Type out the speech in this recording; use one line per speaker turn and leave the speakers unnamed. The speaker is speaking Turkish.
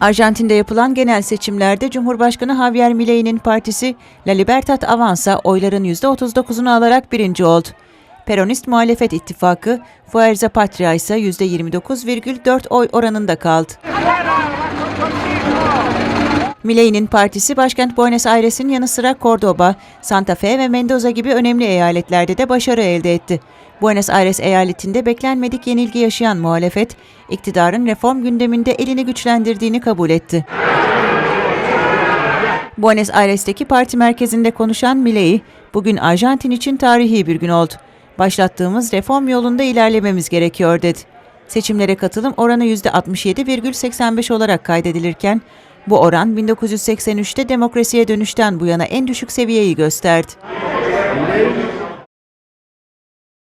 Arjantin'de yapılan genel seçimlerde Cumhurbaşkanı Javier Milei'nin partisi La Libertad Avanza oyların %39'unu alarak birinci oldu. Peronist Muhalefet İttifakı Fuerza Patria ise %29,4 oy oranında kaldı. Milei'nin partisi başkent Buenos Aires'in yanı sıra Cordoba, Santa Fe ve Mendoza gibi önemli eyaletlerde de başarı elde etti. Buenos Aires eyaletinde beklenmedik yenilgi yaşayan muhalefet, iktidarın reform gündeminde elini güçlendirdiğini kabul etti. Buenos Aires'teki parti merkezinde konuşan Milei, bugün Arjantin için tarihi bir gün oldu. Başlattığımız reform yolunda ilerlememiz gerekiyor dedi. Seçimlere katılım oranı %67,85 olarak kaydedilirken, bu oran 1983'te demokrasiye dönüşten bu yana en düşük seviyeyi gösterdi.